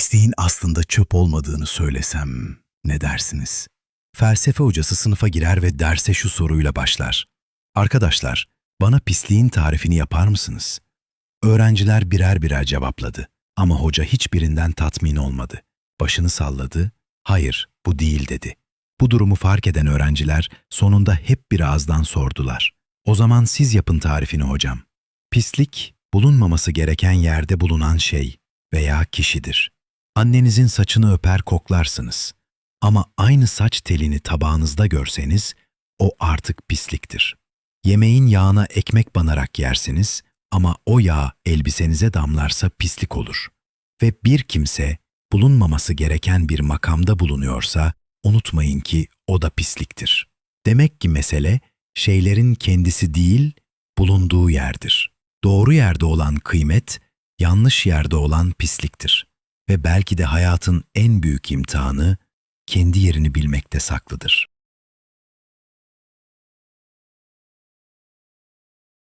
Pisliğin aslında çöp olmadığını söylesem ne dersiniz? Felsefe hocası sınıfa girer ve derse şu soruyla başlar. Arkadaşlar, bana pisliğin tarifini yapar mısınız? Öğrenciler birer birer cevapladı ama hoca hiçbirinden tatmin olmadı. Başını salladı, hayır bu değil dedi. Bu durumu fark eden öğrenciler sonunda hep bir ağızdan sordular. O zaman siz yapın tarifini hocam. Pislik, bulunmaması gereken yerde bulunan şey veya kişidir. Annenizin saçını öper koklarsınız. Ama aynı saç telini tabağınızda görseniz, o artık pisliktir. Yemeğin yağına ekmek banarak yersiniz ama o yağ elbisenize damlarsa pislik olur. Ve bir kimse bulunmaması gereken bir makamda bulunuyorsa unutmayın ki o da pisliktir. Demek ki mesele şeylerin kendisi değil, bulunduğu yerdir. Doğru yerde olan kıymet, yanlış yerde olan pisliktir. Ve belki de hayatın en büyük imtihanı kendi yerini bilmekte saklıdır.